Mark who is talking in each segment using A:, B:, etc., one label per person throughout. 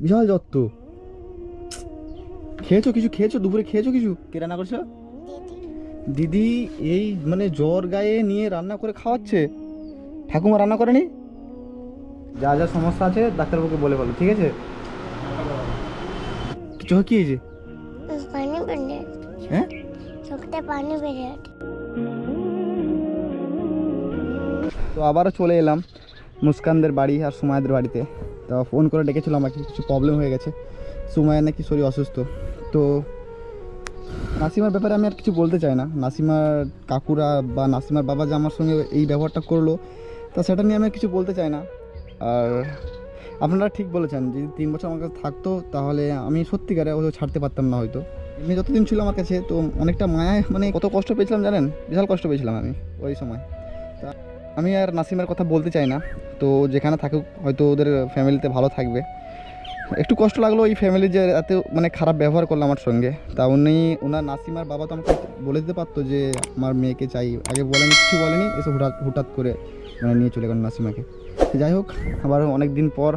A: বিশাল যত্ত। খেয়েছো কিছু? খেয়েছো? দুপুরে খেয়েছো কিছু? কে রান্না করছ
B: দিদি
A: এই মানে জ্বর গায়ে নিয়ে রান্না করে খাওয়াচ্ছে। ঠাকুমা রান্না করেনি? যা যা সমস্যা আছে ডাক্তারবাবুকে বলে বলো ঠিক আছে? চোখে কি হয়েছে
B: পানি
A: হ্যাঁ?
B: চোখতে পানি বেড়ে
A: তো আবারও চলে এলাম মুস্কানদের বাড়ি আর সুমায়দের বাড়িতে। তো ফোন করে ডেকেছিল, আমাকে কিছু প্রবলেম হয়ে গেছে। সুমায়ের নাকি শরীর অসুস্থ। তো নাসিমার ব্যাপারে আমি আর কিছু বলতে চাই না। নাসিমার কাকুরা বা নাসিমার বাবা যে আমার সঙ্গে এই ব্যবহারটা করল, তা সেটা নিয়ে আমি আর কিছু বলতে চাই না। আর আপনারা ঠিক বলেছেন, যদি তিন বছর আমার কাছে থাকতো, তাহলে আমি সত্যিকারে হয়তো ছাড়তে পারতাম না হয়তো। এমনি যতদিন ছিল আমার কাছে, তো অনেকটা মায়া মানে কত কষ্ট পেয়েছিলাম জানেন? বিশাল কষ্ট পেয়েছিলাম আমি ওই সময়। তা আমি আর নাসিমের কথা বলতে চাই না। তো যেখানে থাকুক হয়তো ওদের ফ্যামিলিতে ভালো থাকবে। একটু কষ্ট লাগল এই ফ্যামিলি যে এত মানে খারাপ ব্যবহার করল আমার সঙ্গে। তা উনি ওনার নাসিমার বাবা তো আমাকে বলে দিতে পারতো যে আমার মেয়েকে চাই। আগে বলেনি কিছু বলেনি এসে হুটাৎ হুটাৎ করে মানে নিয়ে চলে গেল নাসিমাকে। যাই হোক আবার অনেক দিন পর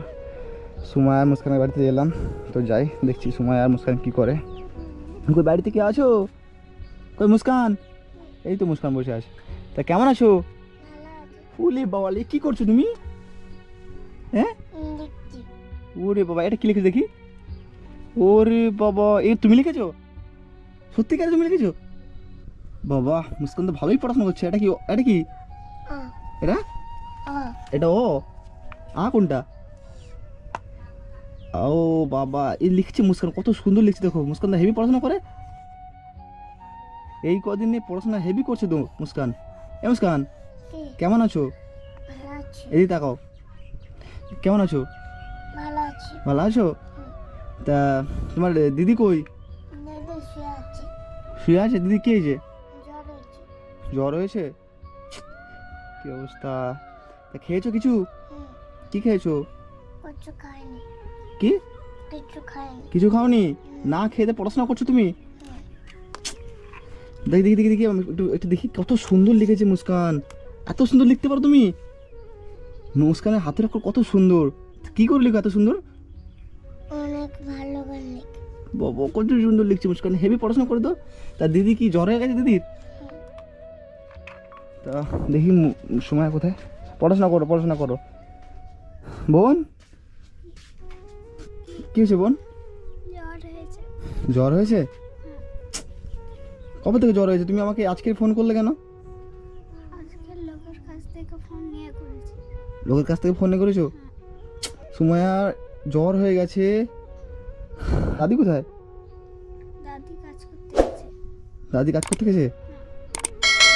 A: সুমায় আর মুস্কানের বাড়িতে এলাম। তো যাই দেখছি সুমায় আর মুস্কান কী করে। কই বাড়িতে কে আছো? কই মুস্কান? এই তো মুস্কান বসে আছে। তা কেমন আছো? ফুলে বাবালে কি করছ তুমি? হ্যাঁ? ওরে বাবা এটা কি লিখেছো দেখি? ওরে বাবা এ তুমি লিখেছো? সত্যিকারে তুমি লিখেছো? বাবা মুস্কান তো ভালোই পড়াশোনা করছে এটা কি এটা কি? এটা? এটা ও? আ কোনটা? ও বাবা এই লিখছে মুস্কান কত সুন্দর লিখছে দেখো মুস্কান হেভি পড়াশোনা করে? এই কদিন নিয়ে পড়াশোনা হেভি করছে তো মুস্কান। এ মুস্কান কেমন আছি? এদিকে তাকাও। কেমন আছো?
B: ভালো আছি।
A: ভালো আছো? তা তোমার দিদি কই?
B: শুয়ে আছে।
A: দিদি কি হয়েছে?
B: জ্বর হয়েছে।
A: কি অবস্থা? তা খেয়েছো কিছু? কি খেয়েছো?
B: কিছু খাইনি।
A: কি?
B: কিছু খাইনি।
A: কিছু খাওনি? না খেতে পড়াশোনা করছ তুমি? দেখি দেখি দেখি দেখি একটু একটু দেখি কত সুন্দর লিখেছে মুস্কান। এত সুন্দর লিখতে পারো তুমি? মুস্কানের হাতের অক্ষর কত সুন্দর। কি করে লিখো এত সুন্দর?
B: অনেক ভালো লিখে।
A: বাবা কত সুন্দর লিখছে মুস্কান হেভি পড়াশোনা করে তো। তা দিদি কি জ্বর হয়ে গেছে দিদির? তা দেখি সময় কোথায়? পড়াশোনা করো পড়াশোনা করো। বোন? কি হয়েছে বোন?
B: জ্বর হয়েছে।
A: জ্বর হয়েছে? কবে থেকে জ্বর হয়েছে? তুমি আমাকে আজকে ফোন করলে কেন?
B: লোকের কাছ থেকে ফোন করেছ?
A: সুমায়ার জ্বর হয়ে গেছে। দাদি কোথায়?
B: দাদি কাজ করতে গেছে।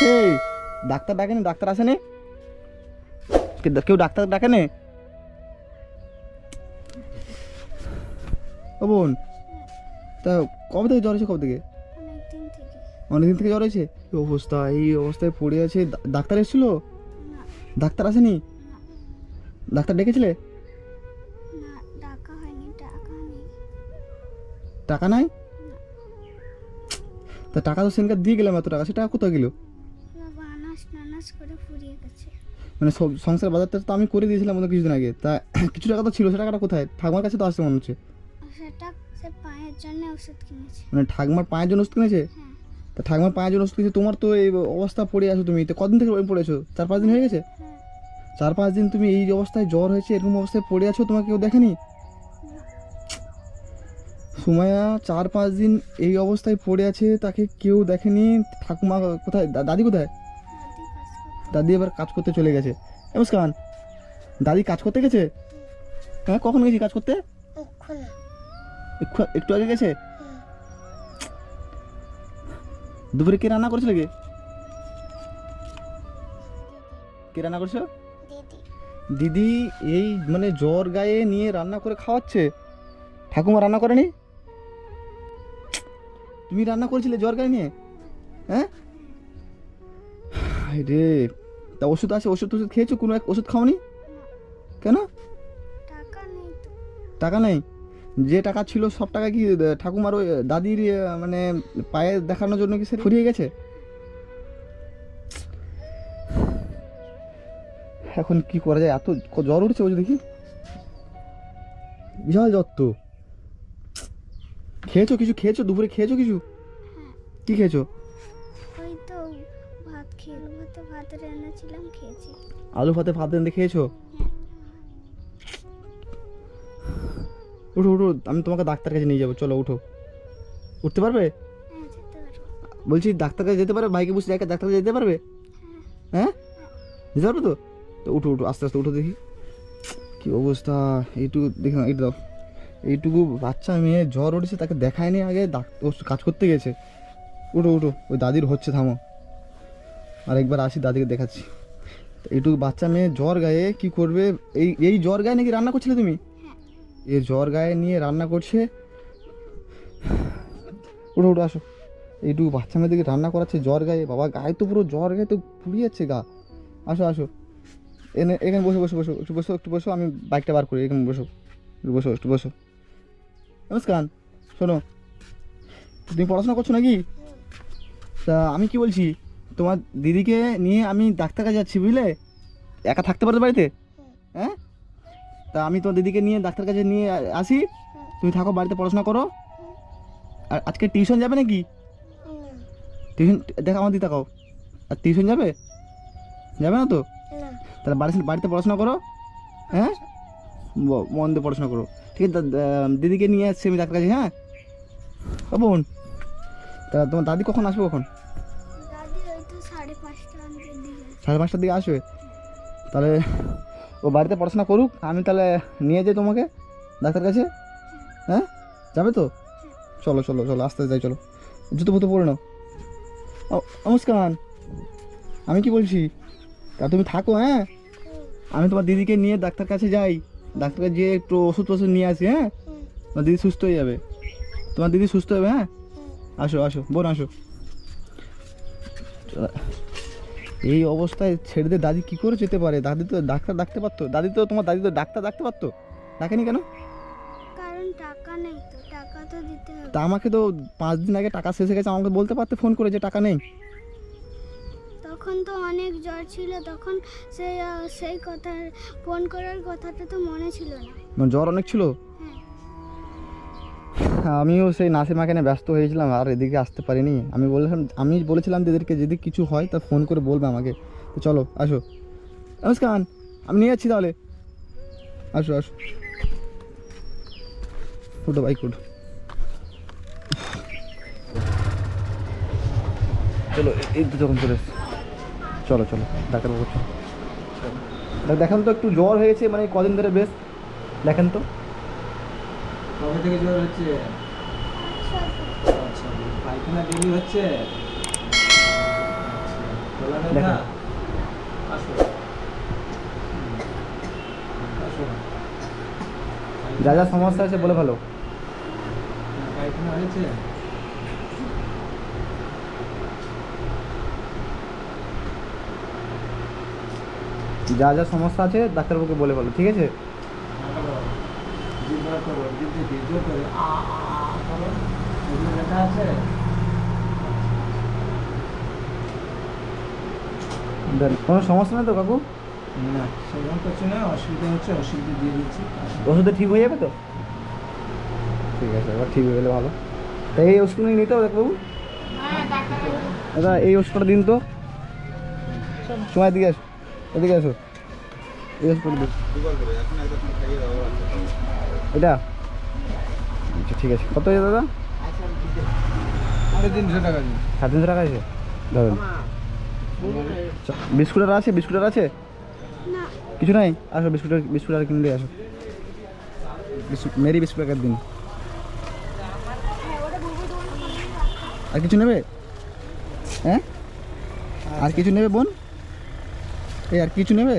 A: এই ডাক্তার ডাকেনি ডাক্তার আসেনি? কে- কেউ ডাক্তার ডাকেনি? ও বোন তা কবে থেকে জ্বর হয়েছে কবে থেকে?
B: অনেক দিন থেকে।
A: অনেকদিন থেকে জ্বর হয়েছে? এই অবস্থা এই অবস্থায় পড়ে আছে। ডাক্তার এসেছিল? ডাক্তার আসেনি? ডাক্তার ডেকেছিলে?
B: টাকা নেই।
A: তা টাকা তো সেনকার দিয়ে গেলাম এত টাকা সেটা কোথায় গেল? মানে সব সংসার বাজারটা তো আমি করে দিয়েছিলাম মনে হয় কিছুদিন আগে। তা কিছু টাকা তো ছিল সে টাকাটা কোথায়? ঠাকুমার কাছে তো আসছে মনে হচ্ছে। মানে ঠাকুমার পায়ের জন্য ওষুধ কিনেছে?
B: হ্যাঁ।
A: তা ঠাকুমার পায়ের জন্য ওষুধ কিনেছে তোমার তো এই অবস্থা পড়ে আছো তুমি। তো কদিন থেকে পড়েছো চার পাঁচ দিন হয়ে গেছে?
B: হ্যাঁ।
A: চার পাঁচ দিন তুমি এই অবস্থায় জ্বর হয়েছে এরকম অবস্থায় পড়ে আছো তোমাকে কেউ দেখেনি? সুমায়া চার পাঁচ দিন এই অবস্থায় পড়ে আছে তাকে কেউ দেখেনি। ঠাকুমা কোথায়? দাদি কোথায়?
B: দাদি
A: এবার কাজ করতে চলে গেছে। নমস্কার। দাদি কাজ করতে গেছে? হ্যাঁ কখন গেছি কাজ করতে? একটু- একটু আগে গেছে? দুপুরে কে রান্না করেছিল কে কে রান্না করছ
B: দিদি
A: এই মানে জ্বর গায়ে নিয়ে রান্না করে খাওয়াচ্ছে? ঠাকুমা রান্না করেনি? তুমি রান্না করেছিলে জ্বর গায়ে নিয়ে? হ্যাঁ? রে তা ওষুধ আছে ওষুধ টষুধ খেয়েছো? কোনো এক ওষুধ খাওনি? কেন?
B: টাকা নেই তো।
A: টাকা নেই? যে টাকা ছিল সব টাকা কি ঠাকুমার ওই দাদির মানে পায়ে দেখানোর জন্য কি সে ফুরিয়ে গেছে? এখন কি করা যায়? এত জ্বর উঠছে ওই যে দেখি। বিশাল জ্বর তো। খেয়েছো কিছু? খেয়েছো? দুপুরে খেয়েছো কিছু? কি খেয়েছো?
B: ওই তো ভাত খেয়ে ভাতে ভাত এনেছিলাম খেয়েছি।
A: আলু ভাতে ভাত এনে খেয়েছো? উঠো উঠো আমি তোমাকে ডাক্তার কাছে নিয়ে যাব। চলো উঠো। উঠতে পারবে?
B: হ্যাঁ
A: বলছি ডাক্তার কাছে যেতে পারবে? বাইকে বসে একা ডাক্তার কাছে যেতে পারবে? হ্যাঁ? যেতে পারবে তো? তো উঠো উঠো আস্তে আস্তে উঠো দেখি। কি অবস্থা? এইটুকু দেখি না এইটা দাও। এইটুকু বাচ্চা মেয়ে জ্বর উঠেছে তাকে দেখায়নি আগে ডাক্তার কাজ করতে গেছে। উঠো উঠো ওই দাদির হচ্ছে থামো। আর একবার আসি দাদিকে দেখাচ্ছি। এইটুকু বাচ্চা মেয়ে জ্বর গায়ে কি করবে? এই এই জ্বর গায়ে নাকি রান্না করছিলে তুমি? এই জ্বর গায়ে নিয়ে রান্না করছে। উঠো উঠো আসো। এইটুকু বাচ্চা মেয়েদেরকে রান্না করাচ্ছে জ্বর গায়ে। বাবা গায়ে তো পুরো জ্বর গায়ে তো পুড়িয়ে যাচ্ছে গা। আসো আসো। এনে এখানে বসো বসো বসো একটু বসো একটু বসো আমি বাইকটা বার করি এখানে বসো একটু বসো একটু বসো। নমস্কার শোনো তুমি পড়াশোনা করছ নাকি? তা আমি কি বলছি তোমার দিদিকে নিয়ে আমি ডাক্তার কাছে যাচ্ছি বুঝলে? একা থাকতে পারবে বাড়িতে? হ্যাঁ? তা আমি তোমার দিদিকে নিয়ে ডাক্তার কাছে নিয়ে আসি তুমি থাকো বাড়িতে পড়াশোনা করো। আর আজকে টিউশন যাবে নাকি? টিউশন দেখো আমার দিদি তাকাও আর টিউশন যাবে? যাবে না তো? তাহলে বাড়িতে বাড়িতে পড়াশোনা করো হ্যাঁ? মন দিয়ে পড়াশোনা করো। ঠিক আছে দিদিকে নিয়ে আসছি আমি ডাক্তার কাছে হ্যাঁ? ও বোন তা তোমার দাদি কখন আসবে কখন?
B: সাড়ে
A: পাঁচটার দিকে আসবে? তাহলে ও বাড়িতে পড়াশোনা করুক আমি তাহলে নিয়ে যাই তোমাকে ডাক্তার কাছে হ্যাঁ? যাবে তো? চলো চলো চলো আস্তে আস্তে যাই চলো। জুতো ফুতো পরে নাও। নমস্কার আমি কি বলছি? তা তুমি থাকো হ্যাঁ? আমি তোমার দিদিকে নিয়ে ডাক্তার কাছে যাই। ডাক্তার কাছে গিয়ে একটু ওষুধ টষুধ নিয়ে আসি হ্যাঁ? তোমার দিদি সুস্থ হয়ে যাবে। তোমার দিদি সুস্থ হবে হ্যাঁ? আসো আসো বোন আসো। এই অবস্থায় ছেড়ে দিয়ে দাদি কী করে যেতে পারে? দাদি তো ডাক্তার ডাকতে পারতো। দাদি তো তোমার দাদি তো ডাক্তার ডাকতে পারতো? ডাকেনি কেন?
B: কারণ টাকা নেই তো টাকা তো দিতে হবে।
A: তা আমাকে তো পাঁচ দিন আগে টাকা শেষ হয়ে গেছে আমাকে বলতে পারতে ফোন করে যে টাকা নেই।
B: তখন তো অনেক জ্বর ছিল তখন সেই সেই কথা ফোন করার কথাটা তো মনে ছিল না।
A: জ্বর অনেক ছিল?
B: হ্যাঁ।
A: আমিও সেই নাসির মাখানে ব্যস্ত হয়েছিলাম আর এদিকে আসতে পারিনি। আমি বললাম আমি বলেছিলাম দিদিকে যদি কিছু হয় তা ফোন করে বলবে আমাকে। তো চলো আসো। নমস্কার আমি নিয়ে যাচ্ছি তাহলে। আসো আসো। উঠো বাইক উঠো চলো এই তো যখন চলে এসছি। চলো চলো ডাক্তারবাবু চলো। দেখেন তো একটু জ্বর হয়েছে মানে কদিন ধরে বেশ। দেখেন তো।
C: কবে থেকে জ্বর হচ্ছে? আচ্ছা পায়খানা ডেলি হচ্ছে? আচ্ছা।
A: যা যা সমস্যা আছে বলে ভালো।
C: পায়খানা হয়েছে?
A: যা যা সমস্যা আছে ডাক্তারবাবুকে বলে বলো ঠিক আছে?
C: দিয়ে দিয়ে
A: কোনো সমস্যা নেই তো কাকু?
C: না সেরকম কিছু না অসুবিধা হচ্ছে অসুবিধা দিয়ে দিচ্ছি।
A: ওষুধে ঠিক হয়ে যাবে তো? ঠিক আছে এবার ঠিক হয়ে গেলে ভালো। তাই এই ওষুধ নিতে হবে ডাক্তারবাবু? দাদা এই ওষুধটা দিন তো। সময় দিকে আসো। এদিকে আসো। এটা? আচ্ছা ঠিক আছে। কত হয়েছে দাদা?
C: সাড়ে তিনশো টাকা
A: সাড়ে তিনশো টাকা আছে ধরুন। বিস্কুট আর আছে? বিস্কুট আর আছে কিছু নাই? আসো বিস্কুট বিস্কুট আর কিনে দিয়ে আসো। বিস্কুট মেরি বিস্কুট এক দিন। আর কিছু নেবে? হ্যাঁ? আর কিছু নেবে বোন? এই আর কিছু নেবে?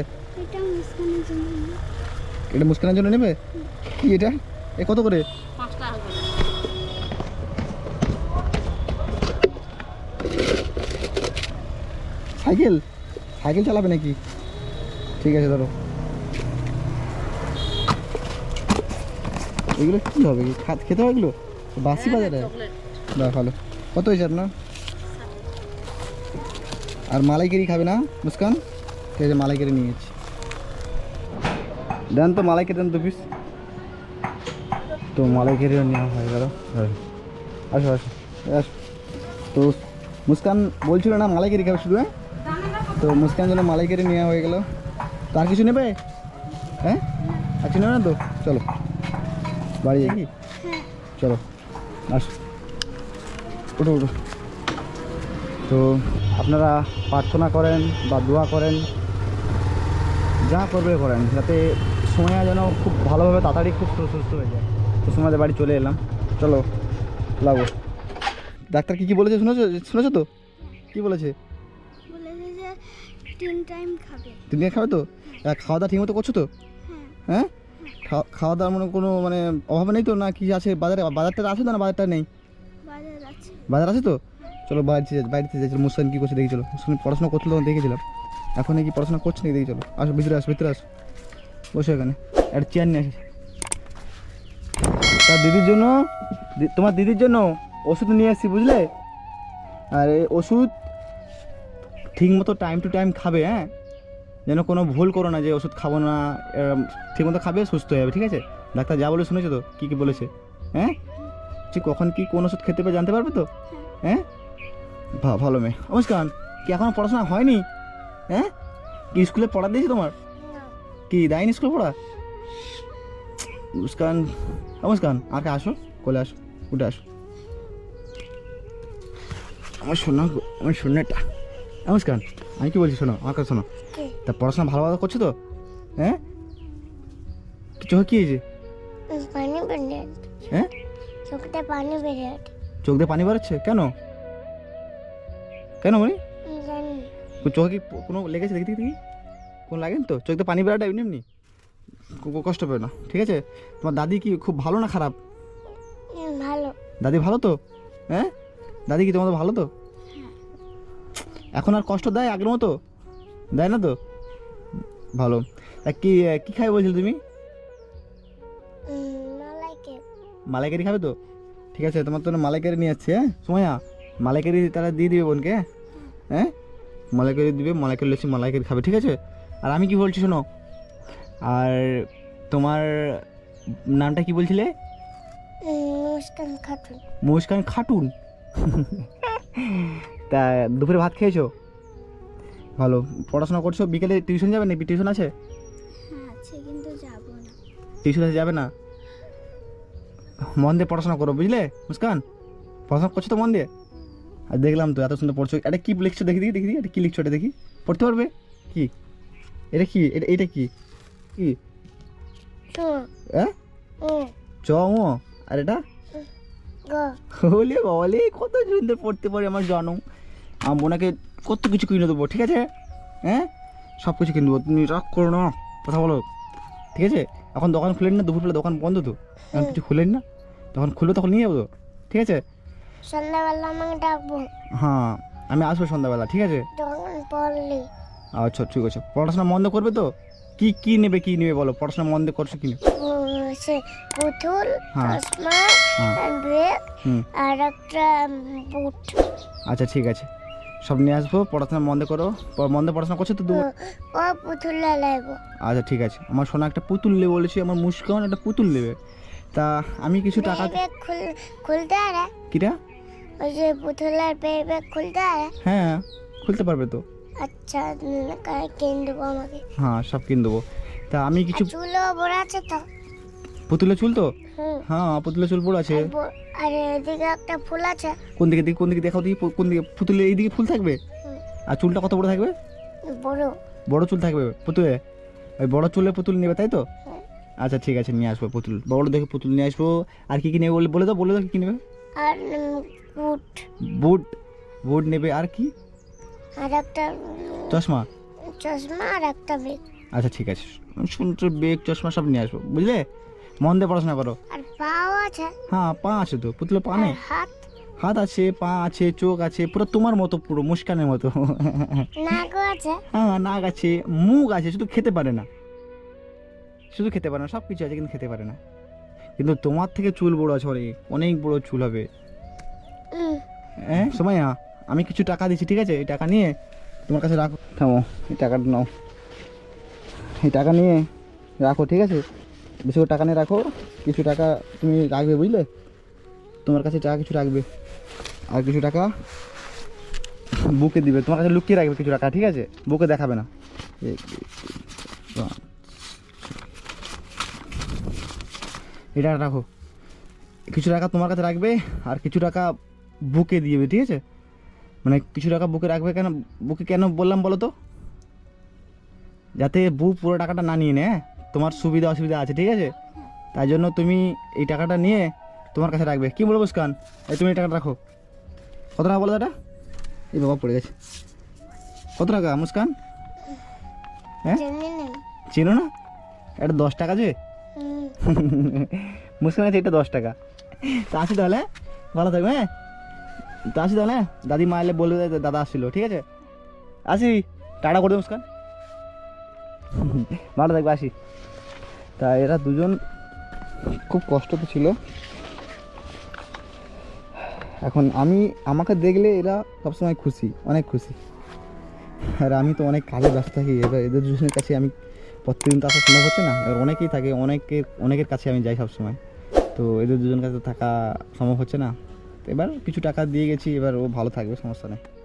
B: এটা মুস্কানের জন্য
A: নেবে। কি এটা? এ কত করে? সাইকেল? সাইকেল চালাবে নাকি? ঠিক আছে ধরো। এগুলো কী হবে খেতে হবে এগুলো? বাসি বাজারে? বাহ ভালো। কত হয়েছে আপনার? আর মালাইকারি খাবে না মুস্কান? ঠিক আছে মালাইকারি নিয়ে গেছি দেন তো মালাইকারি, দেন দু পিস তো মালাইকারিও নেওয়া হয়ে গেল। ধরো। আসো আসো আসো। তো মুস্কান বলছিল না মালাইকারি খাবে শুধু হ্যাঁ? তো মুস্কান জন্য মালাইকারি নেওয়া হয়ে গেল। তো আর কিছু নেবে? হ্যাঁ? আর নেবে না তো? চলো। বাড়ি যাই কি?
B: হ্যাঁ
A: চলো। আসো। উঠো উঠো। তো আপনারা প্রার্থনা করেন বা দোয়া করেন। যা করবে করেন যাতে সময় যেন খুব ভালোভাবে তাড়াতাড়ি খুব সুস্থ হয়ে যায়। তো সময় বাড়ি চলে এলাম। চলো লাগো ডাক্তার কি কি বলেছে শুনেছো? শুনেছো তো? কি বলেছে?
B: তিন টাইম খাবে।
A: তুমি খাবে তো? আর খাওয়া দাওয়া ঠিকমতো করছ তো?
B: হ্যাঁ।
A: হ্যাঁ? খাওয়া- দাওয়ার মনে কোনো মানে অভাব নেই তো? না কি আছে? বাজারে বাজারটা আছে তো না বাজারটা নেই?
B: বাজার আছে।
A: তো? চলো বাড়িতে বাড়িতে যাই। চলো মুস্কান কী করছে দেখি চলো। মুস্কান পড়াশোনা করছিল দেখেছিলাম। এখন কি পড়াশোনা করছে নাকি? দেখি চলো। আসো, ভিতরে আসো ভিতরে আসো। বসে এখানে। একটা চেয়ার নিয়ে আসি। তার দিদির জন্য তোমার দিদির জন্য ওষুধ নিয়ে আসছি, বুঝলে? আর এই ওষুধ ঠিক মতো টাইম টু টাইম খাবে হ্যাঁ? যেন কোনো ভুল করো না যে ওষুধ খাব না ঠিক মতো খাবে, সুস্থ হয়ে যাবে, ঠিক আছে? ডাক্তার যা বলে শুনেছো তো, কী কী বলেছে হ্যাঁ? ঠিক কখন কি কোন ওষুধ খেতে পারে জানতে পারবে তো? হ্যাঁ? ভালো মেয়ে। মুস্কান কি এখনও পড়াশোনা হয়নি? হ্যাঁ? কি স্কুলে পড়া দিয়েছি তোমার? কি দেয়নি স্কুলে পড়া? মুস্কান মুস্কান আগে আসো? কোলে আসো উঠে আসো। আমার শোনা আমার শোনাটা মুস্কান আমি কি বলছি শোনো আমার কথা শোনো। তা পড়াশোনা ভালোভাবে করছ তো? হ্যাঁ? চোখ কি হয়েছে?
B: পানি বেরিয়ে
A: হ্যাঁ?
B: চোখতে পানি বেরিয়ে
A: চোখ দিয়ে পানি বেরোচ্ছে? কেন? কেন মানে?
B: জানি
A: চোখে কি কোনো লেগেছে? দেখি দেখি কোন লাগেন তো? চোখ পানি বেরোটা এমনি এমনি? কষ্ট পেও না। ঠিক আছে? তোমার দাদি কি খুব ভালো না খারাপ?
B: ভালো।
A: দাদি ভালো তো? হ্যাঁ? দাদি কি তোমাদের ভালো তো? এখন আর কষ্ট দেয় আগের মতো? দেয় না তো? ভালো। তা কি কি খাবে বলছিলে তুমি?
B: মালাইকে
A: মালাইকারি। খাবে তো? ঠিক আছে তোমার তো মালাইকারি নিয়ে যাচ্ছে হ্যাঁ? সময়া মালাইকারি তারা দিয়ে দিবে বোনকে হ্যাঁ? মালাইকারি দিবে মালাইকারি লেছি মালাইকারি খাবে ঠিক আছে? আর আমি কি বলছি শোনো? আর তোমার নামটা কি বলছিলে?
B: মুস্কান খাতুন।
A: মুস্কান খাটুন তা দুপুরে ভাত খেয়েছো? ভালো। পড়াশোনা করছ? বিকেলে টিউশন যাবে নাকি? টিউশন আছে?
B: হ্যাঁ
A: টিউশন আছে যাবে না? মন দিয়ে পড়াশোনা করো বুঝলে মুস্কান? পড়াশোনা করছ তো মন দিয়ে? আর দেখলাম তো এত সুন্দর পড়ছো। এটা কি লিখছো? দেখি দেখি দেখি এটা কি লিখছো এটা দেখি। পড়তে পারবে? কি? এটা কি? এটা এটা কি? কি? হ্যাঁ চ ও আর এটা?
B: গো।
A: হলে বলে কত সুন্দর পড়তে পারে আমার জানো। আমার বোনাকে কত কিছু কিনে দেবো ঠিক আছে? হ্যাঁ সব কিছু কিনে দেবো। তুমি রাগ করো না কথা বলো। ঠিক আছে? এখন দোকান খুলেন না দুপুরবেলা দোকান বন্ধ তো। এখন কিছু খুলেন না? তখন খুললো তখন নিয়ে যাব তো। ঠিক আছে?
B: সন্ধ্যাবেলা আমাকে ডাকবো।
A: হ্যাঁ আমি আসব সন্ধ্যাবেলা ঠিক আছে?
B: তখন পড়লি।
A: আচ্ছা ঠিক আছে। পড়াশোনা বন্ধ করবে তো? কি কি নেবে কি নেবে বলো? পড়াশোনা বন্ধ করছ কি নেবে?
B: সে পুতুল
A: হ্যাঁ।
B: চশমা
A: হ্যাঁ।
B: আর ব্যাগ আর একটা বুট।
A: আচ্ছা ঠিক আছে। সব নিয়ে আসব পড়াশোনা বন্ধ করো। বন্ধ পড়াশোনা করছ তো দু
B: ও পুতুলটা লাগবো
A: আচ্ছা ঠিক আছে। আমার সোনা একটা পুতুল নেবে বলেছি আমার মুস্কান একটা পুতুল নেবে। তা আমি কিছু টাকা
B: খুলতে আরে।
A: কিরা
B: ওই যে পুতুলের ব্যাগ খুলতে
A: হ্যাঁ? খুলতে পারবে তো।
B: আচ্ছা কিনে দেবো আমাকে।
A: হ্যাঁ সব কিনে দেবো। তা আমি কিছু
B: চুলও বড় আছে তো?
A: পুতুলের চুল তো? হ্যাঁ পুতুলের চুল পড়ে আছে।
B: আর এদিকে একটা ফুল আছে।
A: কোন দিকে দিকে কোন দিকে দেখাও দিকে কোন দিকে পুতুলের এই দিকে ফুল থাকবে? আর চুলটা কত বড় থাকবে?
B: বড়।
A: বড় চুল থাকবে পুতুলে? ওই বড় চুলে পুতুল নেবে তাই তো? আচ্ছা ঠিক আছে নিয়ে আসব পুতুল। বড় দেখে পুতুল নিয়ে আসব। আর কি কি নেবে বলে দাও বলে দাও কি কি নেবে।
B: আর বুট।
A: বুট? বুট নেবে আর কি?
B: আর একটা
A: চশমা?
B: চশমা আর একটা ব্যাগ
A: আচ্ছা ঠিক আছে। শুনছো বেগ চশমা সব নিয়ে আসব বুঝলে? মন দিয়ে পড়াশোনা করো।
B: আর পাও আছে।
A: হ্যাঁ পা আছে তো পুতুলে পা নেই?
B: হাত?
A: হাত আছে পা আছে চোখ আছে পুরো তোমার মতো পুরো মুস্কানের মতো।
B: নাকও আছে?
A: হ্যাঁ নাক আছে মুখ আছে শুধু খেতে পারে না। শুধু খেতে পারে না সব কিছু আছে কিন্তু খেতে পারে না। কিন্তু তোমার থেকে চুল বড় আছে অনেক অনেক বড় চুল হবে। হ্যাঁ আমি কিছু টাকা দিচ্ছি ঠিক আছে এই টাকা নিয়ে তোমার কাছে রাখো থামো এই টাকাটা নাও এই টাকা নিয়ে রাখো ঠিক আছে বেশি করে টাকা নিয়ে রাখো কিছু টাকা তুমি রাখবে বুঝলে তোমার কাছে টাকা কিছু রাখবে আর কিছু টাকা বুকে দিবে তোমার কাছে লুকিয়ে রাখবে কিছু টাকা ঠিক আছে বুকে দেখাবে না। এটা রাখো কিছু টাকা তোমার কাছে রাখবে আর কিছু টাকা বুকে দিবে ঠিক আছে? মানে কিছু টাকা বুকে রাখবে কেন? বুকে কেন বললাম বলো তো? যাতে বউ পুরো টাকাটা না নিয়ে নেয় তোমার সুবিধা অসুবিধা আছে ঠিক আছে? তাই জন্য তুমি এই টাকাটা নিয়ে তোমার কাছে রাখবে। কি বলব মুস্কান এই তুমি এই টাকাটা রাখো। কত টাকা বলো দাদা? এই বাবা পড়ে গেছে। কত টাকা মুস্কান? হ্যাঁ? চিনো না? এটা দশ টাকা যে? মুস্কান আছে এটা দশ টাকা। তা আসি তাহলে? ভালো থাকবে হ্যাঁ? তা আসি তাহলে হ্যাঁ? দাদি মা এলে বলে যে দাদা আসছিল ঠিক আছে? আসি, টাটা করে মুস্কান। ভালো থাকবে, আসি। তা এরা দুজন খুব কষ্ট তো ছিল। এখন আমি, আমাকে দেখলে এরা সবসময় খুশি, অনেক খুশি। আর আমি তো অনেক কাজে ব্যস্ত থাকি, এবার এদের দুজনের কাছে আমি প্রত্যেকদিন তো আসা সম্ভব হচ্ছে না। এবার অনেকেই থাকে, অনেকের অনেকের কাছে আমি যাই সবসময়। তো এদের দুজন কাছে থাকা সম্ভব হচ্ছে না। এবার কিছু টাকা দিয়ে গেছি এবার ও ভালো থাকবে সমস্যা নেই।